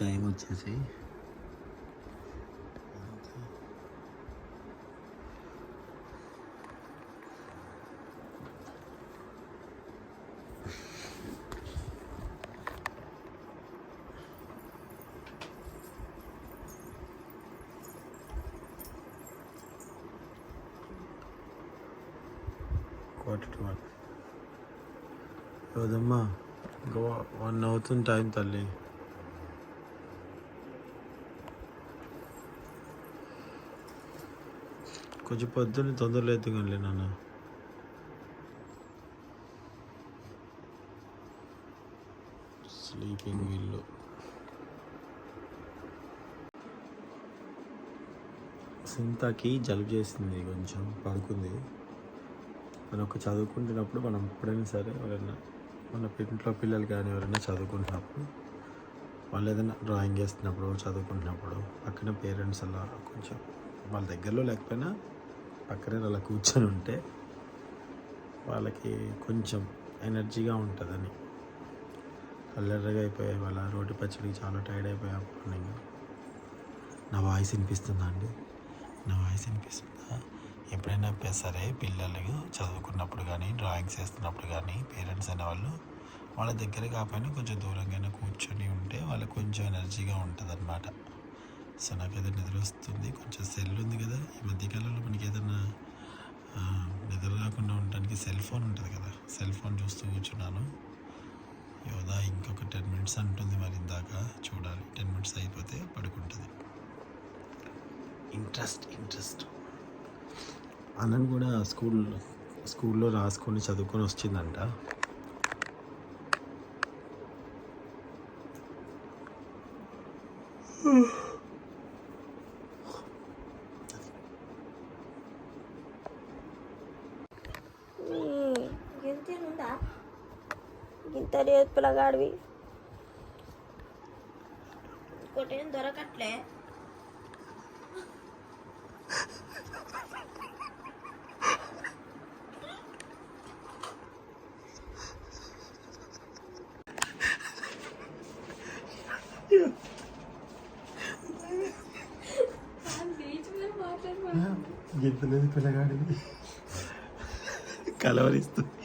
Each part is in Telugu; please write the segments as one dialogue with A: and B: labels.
A: టైం వచ్చేసి క్వార్టర్ టు వన్ కదమ్మా ఇంకా వన్ అవుతుంది టైం తల్లి కొంచెం పొద్దున్న తొందరలో ఎత్తుకోలే నాన్న. స్లీపింగ్ వీళ్ళు సింతాకి జలుబు చేసింది కొంచెం పడుకుంది. మనం ఒక చదువుకుంటున్నప్పుడు మనం ఎప్పుడైనా సరే ఎవరైనా మన ఇంట్లో పిల్లలు కానీ ఎవరైనా చదువుకుంటున్నప్పుడు వాళ్ళు ఏదైనా డ్రాయింగ్ చేస్తున్నప్పుడు చదువుకుంటున్నప్పుడు పక్కన పేరెంట్స్ అలా కొంచెం వాళ్ళ దగ్గరలో లేకపోయినా పక్కనే అలా కూర్చొని ఉంటే వాళ్ళకి కొంచెం ఎనర్జీగా ఉంటుందని. కల్లెర్రగా అయిపోయాయి వాళ్ళ రోటి పచ్చడికి చాలా టైర్డ్ అయిపోయాం మార్నింగ్ నా వాయిస్ వినిపిస్తుందా అండి? నా వాయిస్ వినిపిస్తుందా? ఎప్పుడైనా సరే పిల్లలు చదువుకున్నప్పుడు కానీ డ్రాయింగ్స్ వేస్తున్నప్పుడు కానీ పేరెంట్స్ అనే వాళ్ళు వాళ్ళ దగ్గర కాకపోయినా కొంచెం దూరంగానే కూర్చొని ఉంటే వాళ్ళకి కొంచెం ఎనర్జీగా ఉంటుంది సో నాకు ఏదైనా నిద్ర వస్తుంది కొంచెం సెల్ ఉంది కదా. ఈ మధ్యకాలంలో మనకి ఏదైనా నిద్ర రాకుండా ఉండడానికి సెల్ ఫోన్ ఉంటుంది కదా. సెల్ ఫోన్ చూస్తూ కూర్చున్నాను. యోదా ఇంకొక టెన్ మినిట్స్ అంటుంది మరి ఇందాక. చూడాలి టెన్ మినిట్స్ అయిపోతే పడుకుంటుంది. Interest interest. అన్నను కూడా స్కూల్ స్కూల్లో రాసుకొని చదువుకొని వచ్చిందంట.
B: గింత లేదు పిల్లగాడివి ఇంకోటి ఏం దొరకట్లే
A: గింతలేదు పిల్లగాడివి కలవరిస్తుంది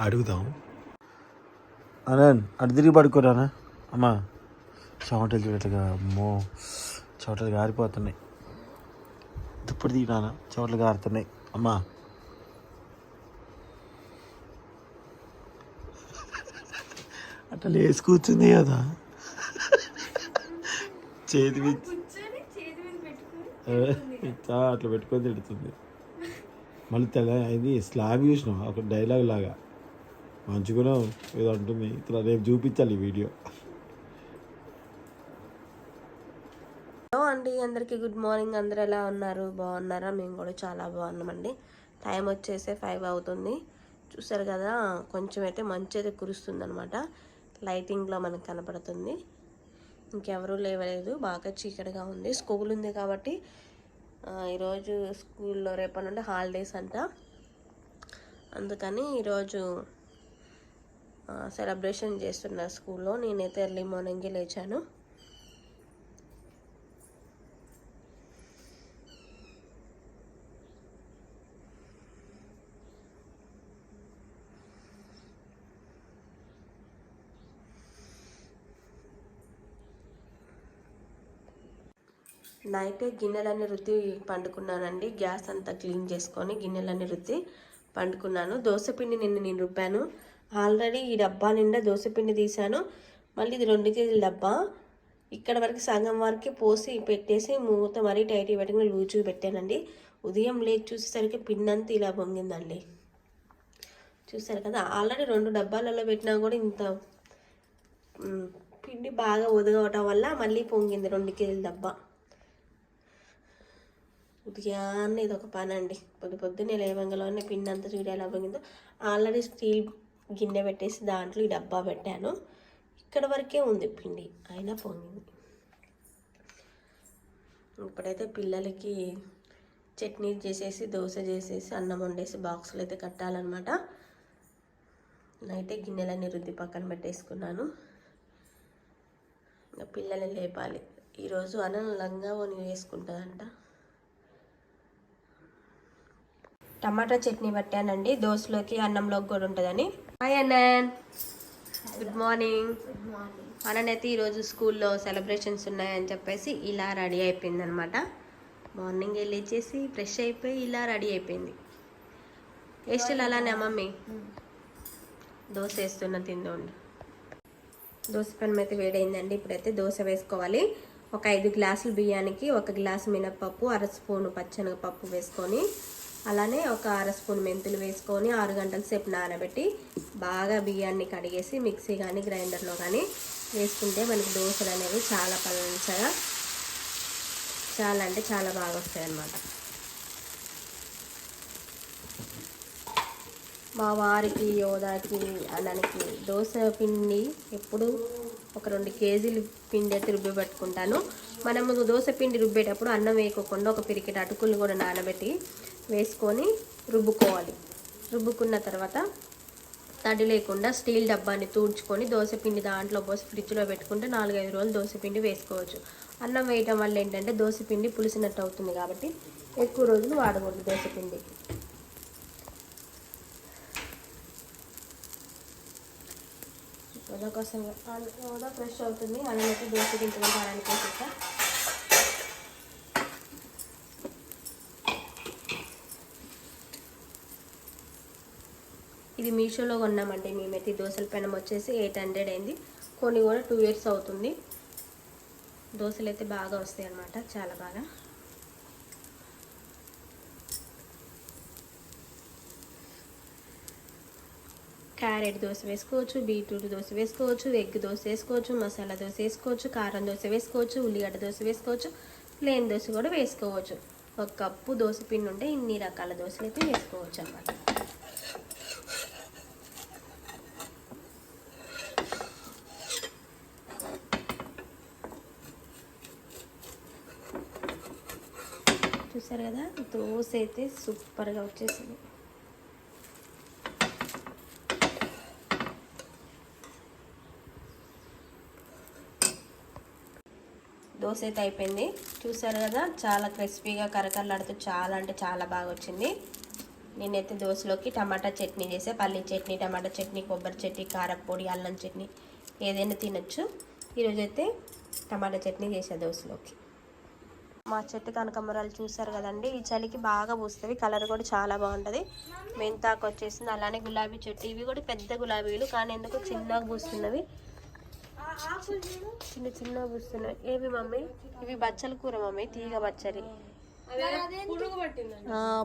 A: అడుగుదాం. అనంత్ అటు తిరిగి పడుకోరానా అమ్మా చెమటలు చూడట్లుగా అమ్మో. చెమటలు గారిపోతున్నాయి. దుప్పటి తీయనా చెమటలు గారుతున్నాయి. అమ్మా. అట్లా లేచి కూర్చుంది కదా. చేతి అట్లా పెట్టుకొని తిడుతుంది. మళ్ళీ తెల ఇది స్లాబ్ చూసినాం ఒక డైలాగ్ లాగా. మంచిగానే ఏదో అంటుంది ఇట్లా రేపు చూపించాలి ఈ వీడియో
B: హలో అండి అందరికీ గుడ్ మార్నింగ్ అందరు ఎలా ఉన్నారు? బాగున్నారా? మేము కూడా చాలా బాగున్నామండి. టైం వచ్చేసే ఫైవ్ అవుతుంది. చూసారు కదా కొంచెం అయితే మంచి అయితే కురుస్తుంది అనమాట లైటింగ్లో మనకు కనపడుతుంది. ఇంకెవరూ లేవలేదు. బాగా చీకటిగా ఉంది. స్కూల్ ఉంది కాబట్టి ఈరోజు స్కూల్లో రేపటి నుండి హాలిడేస్ అంట. అందుకని ఈరోజు సెలబ్రేషన్ చేస్తున్నారు స్కూల్లో. నేనైతే ఎర్లీ మార్నింగే లేచాను. నైటే గిన్నెలన్నీ రుద్ది పండుకున్నానండి. గ్యాస్ అంతా క్లీన్ చేసుకొని గిన్నెలన్నీ రుద్ది పండుకున్నాను. దోశపిండి నిన్న నేను రుబ్బాను. ఆల్రెడీ ఈ డబ్బా నిండా దోశపిండి తీశాను. మళ్ళీ ఇది రెండు కేజీల డబ్బా. ఇక్కడ వరకు సగం వరకు పోసి పెట్టేసి మూత మరీ టైట్ పెట్టుకుని లూచు పెట్టానండి. ఉదయం లేచి చూసేసరికి పిండి అంతా ఇలా పొంగిందండి. చూసారు కదా ఆల్రెడీ రెండు డబ్బాలలో పెట్టినా కూడా ఇంత పిండి బాగా ఒదగవటం వల్ల మళ్ళీ పొంగింది రెండు కేజీల డబ్బా. ఉదయాన్నే ఇది ఒక పని అండి పొద్దు పొద్దున్నే లేవంగలోనే పిండి అంతా చూడ ఎలా పొంగిందో ఆల్రెడీ స్టీల్ గిన్నె పెట్టేసి దాంట్లో ఈ డబ్బా పెట్టాను. ఇక్కడ వరకే ఉంది పిండి. అయినా పొంగింది ఇప్పుడైతే పిల్లలకి చట్నీ చేసేసి దోశ చేసేసి అన్నం వండేసి బాక్సులు అయితే కట్టాలన్నమాట. నైతే గిన్నెలన్నీ రుద్ది పక్కన పెట్టేసుకున్నాను. ఇంకా పిల్లల్ని లేపాలి. ఈరోజు అన్నం లంగా ఓని వేసుకుంటుందంట టమాటా చట్నీ పట్టానండి. దోశలోకి అన్నంలోకి కూడా ఉంటుందని. హాయ్ అన్నన్ గుడ్ మార్నింగ్ అన్నన్ అయితే ఈరోజు స్కూల్లో సెలబ్రేషన్స్ ఉన్నాయని చెప్పేసి ఇలా రెడీ అయిపోయింది అనమాట మార్నింగ్ వెళ్ళేసేసి ఫ్రెష్ అయిపోయి ఇలా రెడీ అయిపోయింది. వేస్టల్ అలానే మమ్మీ? దోశ వేస్తున్న తిందండి దోశ పెనం అయితే వేడైందండి. ఇప్పుడైతే దోశ వేసుకోవాలి. ఒక ఐదు గ్లాసులు బియ్యానికి ఒక గ్లాసు మినప్పప్పు అర స్పూను పచ్చనగపప్పు వేసుకొని అలానే ఒక అర స్పూన్ మెంతులు వేసుకొని ఆరు గంటల సేపు నానబెట్టి బాగా బియ్యాన్ని కడిగేసి మిక్సీ కానీ గ్రైండర్లో కానీ వేసుకుంటే మనకి దోశలు అనేవి చాలా పలచగా చాలా అంటే చాలా బాగా వస్తాయి అన్నమాట మా వారికి యోధాకి అన్నానికి దోశ పిండి ఎప్పుడు ఒక రెండు కేజీలు పిండి అయితే రుబ్బి పెట్టుకుంటాను. మనము దోశ పిండి రుబ్బేటప్పుడు అన్నం వేయకోకుండా ఒక పిరికెట్ అటుకులు కూడా నానబెట్టి వేసుకొని రుబ్బుకోవాలి. రుబ్బుకున్న తర్వాత తడి లేకుండా స్టీల్ డబ్బాని తూడ్చుకొని దోశపిండి దాంట్లో పోసి ఫ్రిడ్జ్లో పెట్టుకుంటే నాలుగైదు రోజులు దోశ పిండి వేసుకోవచ్చు. అన్నం వేయటం వల్ల ఏంటంటే దోశ పిండి పులిసినట్టు అవుతుంది కాబట్టి ఎక్కువ రోజులు వాడకూడదు దోశపిండి కోసం యోగా ఫ్రెష్ అవుతుంది. అలానైతే దోశ తింటున్నాం పాడానికి ఇది మీషోలో కొన్నామండి. మేమైతే ఈ దోశల పెనం వచ్చేసి ఎయిట్ హండ్రెడ్ అయింది. కొన్ని కూడా టూ ఇయర్స్ అవుతుంది. దోశలు అయితే బాగా వస్తాయి అన్నమాట చాలా బాగా. క్యారెట్ దోశ వేసుకోవచ్చు బీట్రూట్ దోశ వేసుకోవచ్చు ఎగ్ దోశ వేసుకోవచ్చు మసాలా దోశ వేసుకోవచ్చు కారం దోశ వేసుకోవచ్చు ఉల్లిగడ్డ దోశ వేసుకోవచ్చు ప్లేన్ దోశ కూడా వేసుకోవచ్చు. ఒక కప్పు దోశ పిండి ఉంటే ఇన్ని రకాల దోశలు అయితే వేసుకోవచ్చు అన్నమాట చూసారు కదా? దోశ అయితే సూపర్గా వచ్చేసింది. దోశ అయితే అయిపోయింది. చూసారు కదా? చాలా క్రిస్పీగా కరకరలాడుతూ చాలా అంటే చాలా బాగా వచ్చింది. నేనైతే దోశలోకి టమాటా చట్నీ చేసే. పల్లీ చట్నీ టమాటా చట్నీ కొబ్బరి చట్నీ కారపొడి అల్లం చట్నీ ఏదైనా తినొచ్చు. ఈరోజైతే టమాటా చట్నీ చేసా దోశలోకి. మా చెట్టు కనకమరాలు చూసారు కదండి. ఈ చలికి బాగా పూస్తుంది. కలర్ కూడా చాలా బాగుంటుంది. మెంతాకు వచ్చేసింది. అలానే గులాబీ చెట్టు. ఇవి కూడా పెద్ద గులాబీలు. కానీ ఎందుకు చిన్నగా పూస్తున్నవి. చిన్న చిన్న పూస్తున్నాయి ఏవి మమ్మీ? ఇవి బచ్చల కూర మమ్మీ. తీగ బచ్చలి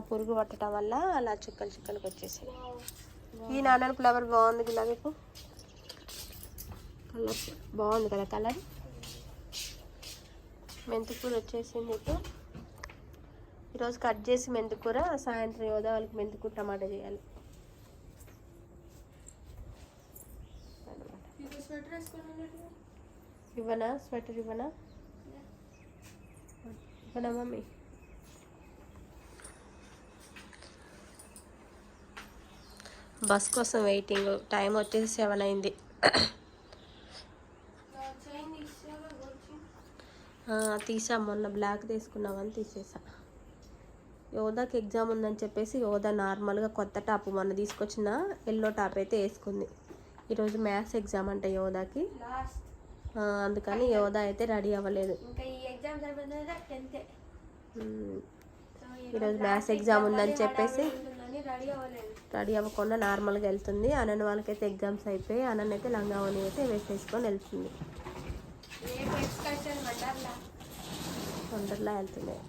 B: పురుగు పట్టడం వల్ల అలా చుక్కలు చుక్కలకు వచ్చేసాయి. ఈ నాన్న ఫ్లవర్ బాగుంది గులాబీకు కలర్ బాగుంది కదా కలర్? మెంతికూర వచ్చేసింది ఇప్పుడు ఈరోజు కట్ చేసి మెంతికూర సాయంత్రం యోదా వాళ్ళకి మెంతికూర టమాటా చేయాలి. ఇవ్వనా? స్వెటర్ ఇవ్వనా? ఇవ్వనా మమ్మీ? బస్ కోసం వెయిటింగ్. టైం వచ్చేసి సెవెన్ అయింది. తీసా మొన్న బ్లాక్ తీసుకున్నామని తీసేసా. యోధాకి ఎగ్జామ్ ఉందని చెప్పేసి యోధా నార్మల్గా కొత్త టాప్ మొన్న తీసుకొచ్చిన ఎల్లో టాప్ అయితే వేసుకుంది. ఈరోజు మ్యాథ్స్ ఎగ్జామ్ అంట యోధాకి. అందుకని యోధా అయితే రెడీ అవ్వలేదు. ఈరోజు మ్యాథ్స్ ఎగ్జామ్ ఉందని చెప్పేసి
C: రెడీ
B: అవ్వకుండా నార్మల్గా వెళ్తుంది. అనన్న వాళ్ళకైతే ఎగ్జామ్స్ అయిపోయి అనన్న అయితే లంగావని అయితే వేసేసుకొని వెళ్తుంది.
C: వండర్లా
B: వెళ్తున్నాయి.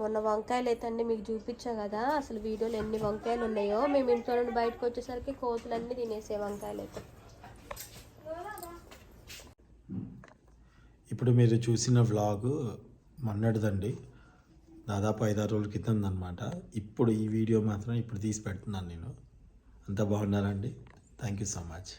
B: మొన్న వంకాయలు అయితే అండి మీకు చూపించా కదా అసలు వీడియోలో ఎన్ని వంకాయలు ఉన్నాయో. మేము ఇంట్లో నుండి బయటకు వచ్చేసరికి కోతులన్నీ తినేసే వంకాయలు అయితే.
A: ఇప్పుడు మీరు చూసిన వ్లాగ్ మొన్నటిదండి. దాదాపు ఐదారు రోజుల క్రితం అనమాట ఇప్పుడు ఈ వీడియో మాత్రం ఇప్పుడు తీసి పెడుతున్నాను నేను. అంత బాగున్నారండి థ్యాంక్ యూ సో మచ్